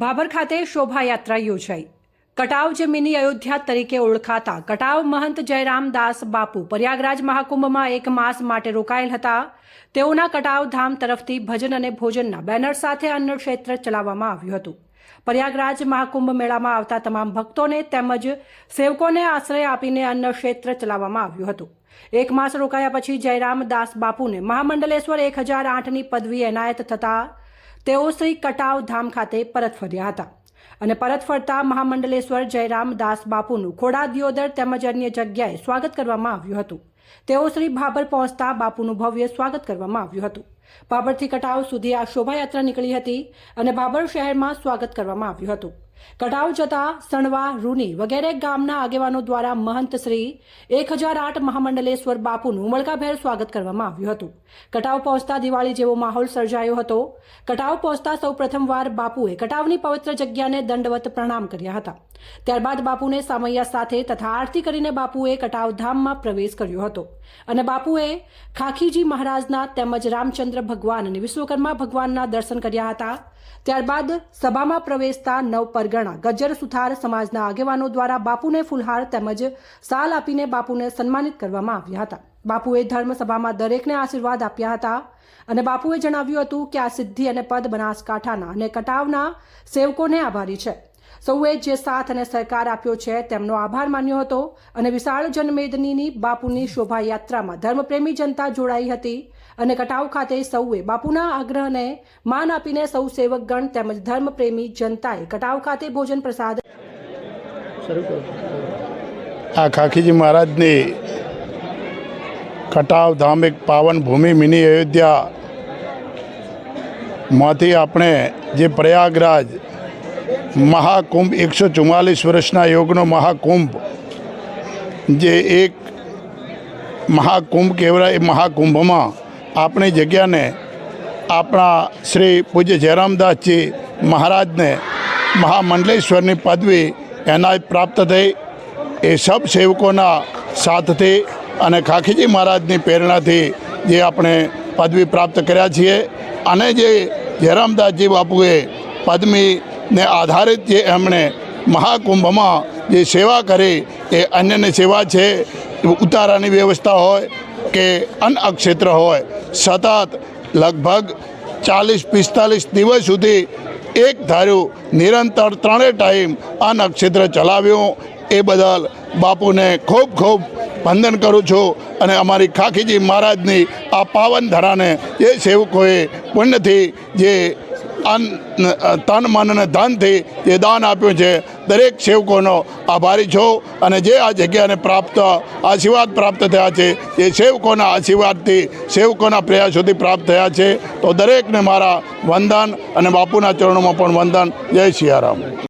ભાભર ખાતે શોભાયાત્રા યોજાઈ. કટાવ જે મિની અયોધ્યા તરીકે ઓળખાતા કટાવ મહંત જયરામદાસ બાપુ પ્રયાગરાજ મહાકુંભમાં એક માસ માટે રોકાયેલ હતા. તેઓના કટાવ ધામ તરફથી ભજન અને ભોજનના બેનર સાથે અન્ન ક્ષેત્ર ચલાવવામાં આવ્યું હતું. પ્રયાગરાજ મહાકુંભ મેળામાં આવતા તમામ ભક્તોને તેમજ સેવકોને આશ્રય આપીને અન્ન ક્ષેત્ર ચલાવવામાં આવ્યું હતું. એક માસ રોકાયા પછી જયરામદાસ બાપુને મહામંડલેશ્વર એક હજાર આઠની પદવી એનાયત થતાં તેઓ શ્રી કટાવ ધામ ખાતે પરત ફર્યા હતા અને પરત ફરતા મહામંડલેશ્વર જયરામ દાસ બાપુનું ખોડા દિયોદર તેમજ અન્ય જગ્યાએ સ્વાગત કરવામાં આવ્યું હતું. તેઓ શ્રી ભાભર પહોંચતા બાપુનું ભવ્ય સ્વાગત કરવામાં આવ્યું હતું. ભાભરથી કટાવ સુધી આ શોભાયાત્રા નીકળી હતી અને ભાભર શહેરમાં સ્વાગત કરવામાં આવ્યું હતું. કટાવ જતા સણવા, રૂની વગેરે ગામના આગેવાનો દ્વારા મહંત શ્રી એક હજાર આઠ મહામંડલેશ્વર બાપુનું ઉમળકાભેર સ્વાગત કરવામાં આવ્યું હતું. કટાવ પહોંચતા દિવાળી જેવો માહોલ સર્જાયો હતો. કટાવ પહોંચતા સૌ પ્રથમવાર બાપુએ કટાવની પવિત્ર જગ્યાને દંડવત પ્રણામ કર્યા હતા. ત્યારબાદ બાપુને સામૈયા સાથે તથા આરતી કરીને બાપુએ કટાવ ધામમાં પ્રવેશ કર્યો હતો. અને બાપુએ ખાખીજી મહારાજના તેમજ રામચંદ્ર ભગવાન અને વિશ્વકર્મા ભગવાનના દર્શન કર્યા હતા. ત્યારબાદ સભામાં પ્રવેશતા નવ પરગણા ગજ્જર સુથાર સમાજના આગેવાનો દ્વારા બાપુને ફુલહાર તેમજ સાલ આપીને બાપુને સન્માનિત કરવામાં આવ્યા હતા. બાપુએ ધર્મસભામાં દરેકને આશીર્વાદ આપ્યા હતા અને બાપુએ જણાવ્યું હતું કે આ સિદ્ધિ અને પદ બનાસકાંઠાના અને કટાવના સેવકોને આભારી છે. સૌએ જે સાથ અને સહકાર આપ્યો છે તેમનો આભાર માન્યો હતો અને વિશાળ જનમેદનીની બાપુની શોભાયાત્રામાં ધર્મપ્રેમી જનતા જોડાઈ હતી અને કટાવ ખાતે સૌએ બાપુના આગ્રહને માન આપીને સૌ સેવકગણ તેમજ ધર્મપ્રેમી જનતાએ કટાવ ખાતે ભોજન પ્રસાદ આ ખાખીજી મહારાજની કટાવ ધામ એક પાવન ભૂમિ મિની અયોધ્યા માંથી આપણે જે પ્રયાગરાજ મહાકુંભ, એકસો ચુમ્માલીસ વર્ષના યોગનો મહાકુંભ, જે એક મહાકુંભ કહેવાય, એ મહાકુંભમાં આપણી જગ્યાને આપણા શ્રી પૂજ્ય જયરામદાસજી મહારાજને મહામંડલેશ્વરની પદવી એનાયત પ્રાપ્ત થઈ. એ સબ સેવકોના સાથથી અને ખાખીજી મહારાજની પ્રેરણાથી જે આપણે પદવી પ્રાપ્ત કર્યા છીએ. અને જે જયરામદાસજી બાપુએ પદવીને આધારિત જે એમણે મહાકુંભમાં જે સેવા કરી, એ અન્યની સેવા છે, ઉતારાની વ્યવસ્થા હોય કે અન્ન ક્ષેત્ર હોય, સતત લગભગ ચાલીસ, પિસ્તાલીસ દિવસ સુધી એક ધાર્યું, નિરંતર ત્રણેય ટાઈમ અન્ન ક્ષેત્ર ચલાવ્યું. એ બદલ બાપુને ખૂબ ખૂબ વંદન કરું છું અને અમારી ખાખીજી મહારાજની આ પાવન ધરાને એ સેવકોએ પુણ્યથી જે અન્ન તન, મન અને ધનથી જે દાન આપ્યું છે. દરેક સેવકોનો આભારી છો અને જે આ જગ્યાને પ્રાપ્ત, આશીર્વાદ પ્રાપ્ત થયા છે, એ સેવકોના આશીર્વાદથી, સેવકોના પ્રયાસોથી પ્રાપ્ત થયા છે. તો દરેકને મારા વંદન અને બાપુના ચરણોમાં પણ વંદન. જય સિયારામ.